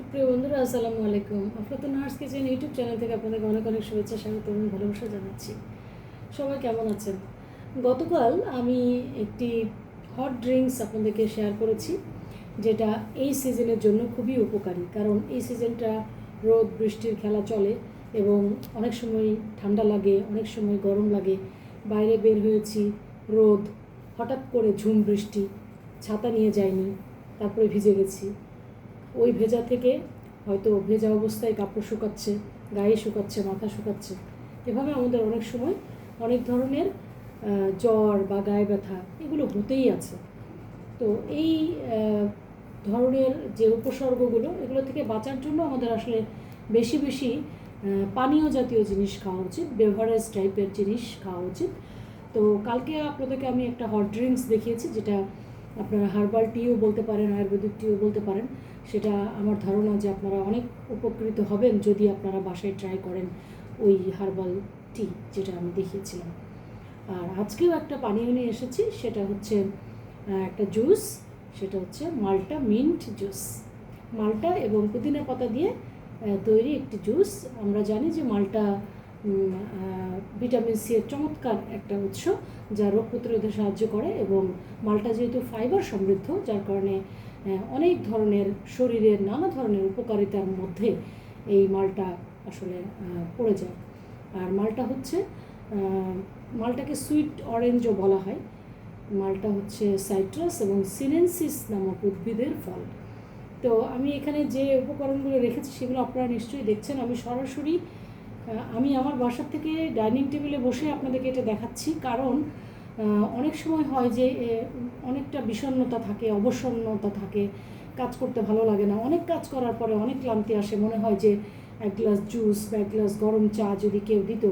সুপ্রিয় বন্ধুরা, আসসালামু আলাইকুম। আফলাত নার্স কিচেন ইউটিউব চ্যানেল থেকে আপনাদের অনেক অনেক শুভেচ্ছা, স্বাগত এবং ভালোবাসা জানাচ্ছি। সবাই কেমন আছেন? গতকাল আমি একটি হট ড্রিঙ্কস আপনাদেরকে শেয়ার করেছি, যেটা এই সিজনের জন্য খুবই উপকারী। কারণ এই সিজনটা রোদ, বৃষ্টির খেলা চলে এবং অনেক সময় ঠান্ডা লাগে, অনেক সময় গরম লাগে। বাইরে বের হয়েছি, রোদ, হঠাৎ করে ঝুম বৃষ্টি, ছাতা নিয়ে যাইনি, তারপরে ভিজে গেছি। ওই ভেজা থেকে হয়তো ভেজা অবস্থায় কাপড় শুকাচ্ছে, গায়ে শুকাচ্ছে, মাথা শুকাচ্ছে। এভাবে আমাদের অনেক সময় অনেক ধরনের জ্বর বা গায়ে ব্যথা এগুলো হতেই আছে। তো এই ধরনের যে উপসর্গগুলো, এগুলো থেকে বাঁচার জন্য আমাদের আসলে বেশি বেশি পানীয় জাতীয় জিনিস খাওয়া উচিত বেভারেজ টাইপের জিনিস খাওয়া উচিত। তো কালকে আপনাদেরকে আমি একটা হট ড্রিঙ্কস দেখিয়েছি, যেটা আপনারা হার্বাল টিও বলতে পারেন, আয়ুর্বেদিক টিও বলতে পারেন। সেটা আমার ধারণা যে আপনারা অনেক উপকৃত হবেন যদি আপনারা বাসায় ট্রাই করেন ওই হার্বাল টি যেটা আমি দেখিয়েছিলাম। আর আজকেও একটা পানীয় নিয়ে এসেছি, সেটা হচ্ছে একটা জুস সেটা হচ্ছে মাল্টা মিন্ট জুস মাল্টা এবং পুদিনা পাতা দিয়ে তৈরি একটি জুস আমরা জানি যে মাল্টা ভিটামিন সি এর চমৎকার একটা উৎস যা রোগ প্রতিরোধে সাহায্য করে এবং মালটা যেহেতু ফাইবার সমৃদ্ধ, যার কারণে অনেক ধরনের শরীরের নানা ধরনের উপকারিতার মধ্যে এই মালটা আসলে পড়ে যায়। আর মালটা হচ্ছে মালটাকে সুইট অরেঞ্জও বলা হয়। মালটা হচ্ছে সাইট্রাস এবং সিনেনসিস নামক উদ্ভিদের ফল। তো আমি এখানে যে উপকরণগুলো রেখেছি সেগুলো আপনারা নিশ্চয়ই দেখছেন। আমি সরাসরি আমি আমার বাসার থেকে ডাইনিং টেবিলে বসে আপনাদেরকে এটা দেখাচ্ছি। কারণ অনেক সময় হয় যে অনেকটা বিষণ্ণতা থাকে, অবসন্নতা থাকে, কাজ করতে ভালো লাগে না। অনেক কাজ করার পরে অনেক ক্লান্তি আসে। মনে হয় যে, এক গ্লাস জুস বা এক গ্লাস গরম চা যদি কেউ দিত,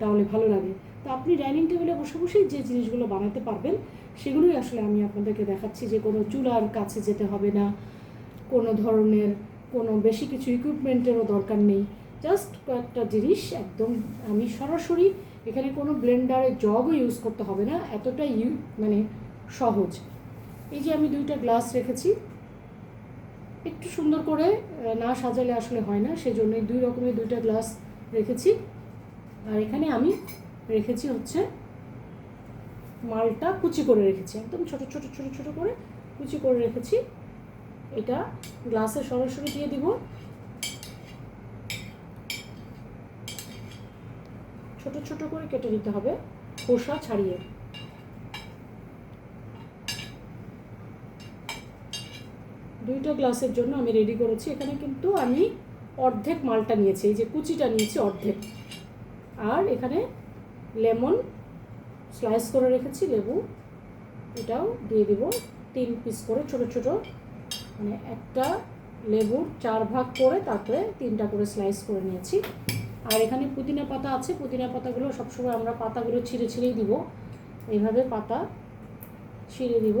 তাহলে ভালো লাগে। তো আপনি ডাইনিং টেবিলে বসে বসেই যে জিনিসগুলো বানাতে পারবেন, সেগুলোই আসলে আমি আপনাদেরকে দেখাচ্ছি যে, কোনো চুলার কাছে যেতে হবে না। কোনো ধরনের, কোনো বেশি কিছু ইকুইপমেন্টেরও দরকার নেই। জাস্ট কয়েকটা জিনিস একদম আমি সরাসরি এখানে কোনো ব্লেন্ডারের জগও ইউজ করতে হবে না এতটা ইউ মানে সহজ। এই যে আমি দুইটা গ্লাস রেখেছি, একটু সুন্দর করে না সাজালে আসলে হয় না, সেজন্যই দুই রকমের দুইটা গ্লাস রেখেছি। আর এখানে আমি রেখেছি হচ্ছে মালটা কুচি করে রেখেছি, একদম ছোট ছোট ছোট ছোট করে কুচি করে রেখেছি। এটা গ্লাসে সরাসরি দিয়ে দিব। ছোট ছোট করে কেটে নিতে হবে, খোসা ছাড়িয়ে। দুইটা গ্লাসের জন্য আমি রেডি করেছি। এখানে কিন্তু আমি অর্ধেক মালটা নিয়েছি, এই যে কুচিটা নিয়েছি অর্ধেক। আর এখানে লেমন স্লাইস করে রেখেছি, লেবু। এটাও দিয়ে দিব তিন পিস করে ছোট ছোট। মানে একটা লেবুর চার ভাগ করে তারপরে তিনটা করে স্লাইস করে নিয়েছি। আর এখানে পুদিনা পাতা আছে, পুদিনা পাতাগুলো সবসময় আমরা পাতাগুলো ছিঁড়ে ছিঁড়েই দিব। এইভাবে পাতা ছিঁড়ে দিব।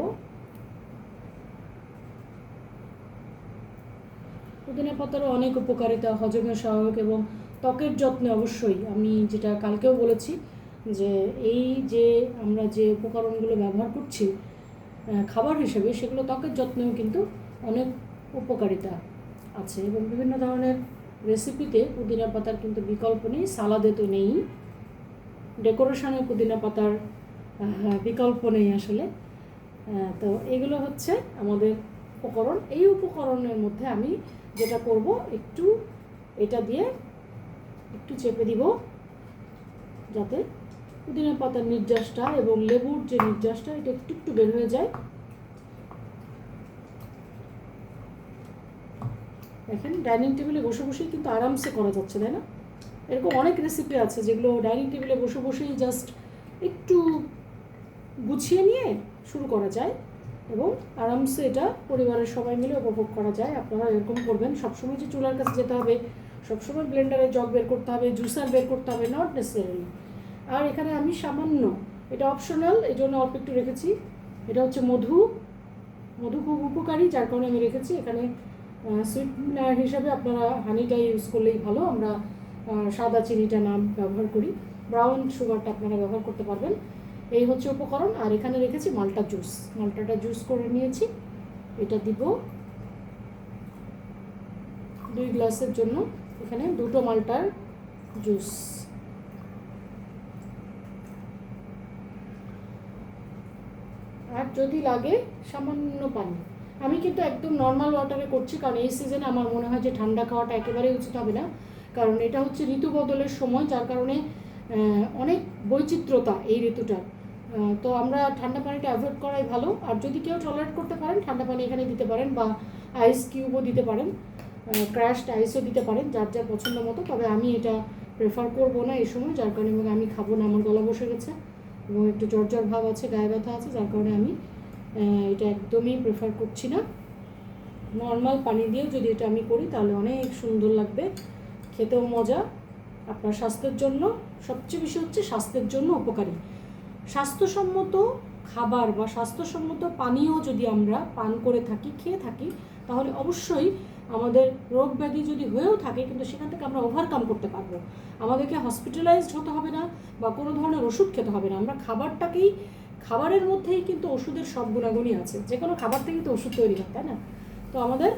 পুদিনা পাতারও অনেক উপকারিতা হজমে সহায়ক এবং ত্বকের যত্নে অবশ্যই। আমি যেটা কালকেও বলেছি যে এই যে আমরা যে উপকরণগুলো ব্যবহার করছি খাবার হিসেবে সেগুলো ত্বকের যত্নেও কিন্তু অনেক উপকারিতা আছে এবং বিভিন্ন ধরনের রেসিপিতে পুদিনা পাতার কিন্তু বিকল্প নেই, সালাদে তো নেই। ডেকোরেশনে পুদিনা পাতার বিকল্প নেই আসলে। তো এগুলো হচ্ছে আমাদের উপকরণ। এই উপকরণের মধ্যে আমি যেটা করব, একটু এটা দিয়ে একটু চেপে দিব, যাতে পুদিনা পাতার নির্যাসটা এবং লেবুর যে নির্যাসটা, এটা একটু একটু বের হয়ে যায়। দেখেন ডাইনিং টেবিলে বসে বসেই কিন্তু আরামসে করা যাচ্ছে, তাই না? এরকম অনেক রেসিপি আছে যেগুলো ডাইনিং টেবিলে বসে বসেই জাস্ট একটু গুছিয়ে নিয়ে শুরু করা যায় এবং আরামসে এটা পরিবারের সবাই মিলে উপভোগ করা যায়। আপনারা এরকম করবেন। সবসময় যে চুলার কাছে যেতে হবে, সবসময় ব্লেন্ডারে জগ বের করতে হবে জুসার বের করতে হবে নট নেসেসারি আর এখানে আমি সামান্য, এটা অপশনাল এই জন্য অল্প একটু রেখেছি। এটা হচ্ছে মধু মধু খুব উপকারী, যার কারণে আমি রেখেছি। এখানে সুইটনার হিসাবে আপনারা হানিটা ইউজ করলেই ভালো। আমরা সাদা চিনিটা না ব্যবহার করি। ব্রাউন সুগারটা আপনারা ব্যবহার করতে পারবেন। এই হচ্ছে উপকরণ। আর এখানে রেখেছি মালটা জুস মালটাটা জুস করে নিয়েছি। এটা দিব দুই গ্লাসের জন্য। এখানে দুটো মালটার জুস আর যদি লাগে সামান্য পানি। আমি কিন্তু একদম নর্মাল ওয়াটারে করছি, কারণ এই সিজনে আমার মনে হয় যে ঠান্ডা খাওয়াটা একেবারেই উচিত হবে না। কারণ এটা হচ্ছে ঋতু বদলের সময়, যার কারণে অনেক বৈচিত্র্যতা এই ঋতুটার। তো আমরা ঠান্ডা পানিটা অ্যাভয়েড করাই ভালো। আর যদি কেউ টলারেট করতে পারেন, ঠান্ডা পানি এখানে দিতে পারেন বা আইস কিউবও দিতে পারেন ক্র্যাশড আইসও দিতে পারেন, যার যা পছন্দ মতো। তবে আমি এটা প্রেফার করব না এই সময়, যার কারণে আমি খাব না, আমার গলা বসে গেছে। এবং একটু জ্বর ভাব আছে, গায়ে ব্যথা আছে, যার কারণে আমি এটা একদমই প্রেফার করছি না। নর্মাল পানি দিয়েও যদি এটা আমি করি, তাহলে অনেক সুন্দর লাগবে। খেতেও মজা। আপনার স্বাস্থ্যের জন্য, সবচেয়ে বেশি হচ্ছে স্বাস্থ্যের জন্য উপকারী। স্বাস্থ্যসম্মত খাবার বা স্বাস্থ্যসম্মত পানীয় যদি আমরা পান করে থাকি, খেয়ে থাকি, তাহলে অবশ্যই আমাদের রোগ ব্যাধি যদি হয়েও থাকে, কিন্তু সেখান থেকে আমরা ওভারকাম করতে পারব। আমাদেরকে হসপিটালাইজড হতে হবে না বা কোনো ধরনের ওষুধ খেতে হবে না। আমরা খাবারটাকেই খাবারের মধ্যেই কিন্তু ওষুধের সব গুণাগুণই আছে। যে কোনো খাবার থেকে তো ওষুধ তৈরি হয়, তাই না? তো আমাদের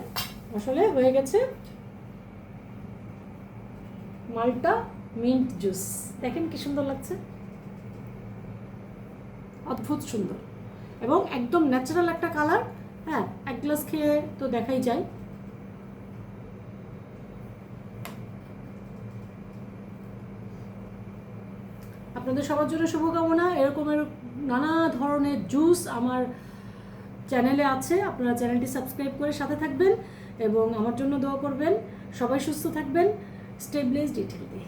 আসলে হয়ে গেছে মাল্টা মিন্ট জুস। দেখেন কি সুন্দর লাগছে? অদ্ভুত সুন্দর। এবং একদম ন্যাচারাল একটা কালার। হ্যাঁ এক গ্লাস খেয়ে তো দেখাই যায়। আপনাদের সবার জন্য শুভকামনা। এরকমের নানা ধরনের জুস আমার চ্যানেলে আছে, আপনারা চ্যানেলটি সাবস্ক্রাইব করে সাথে থাকবেন এবং আমার জন্য দোয়া করবেন। সবাই সুস্থ থাকবেন। স্টেবলাইজড ইটালিতে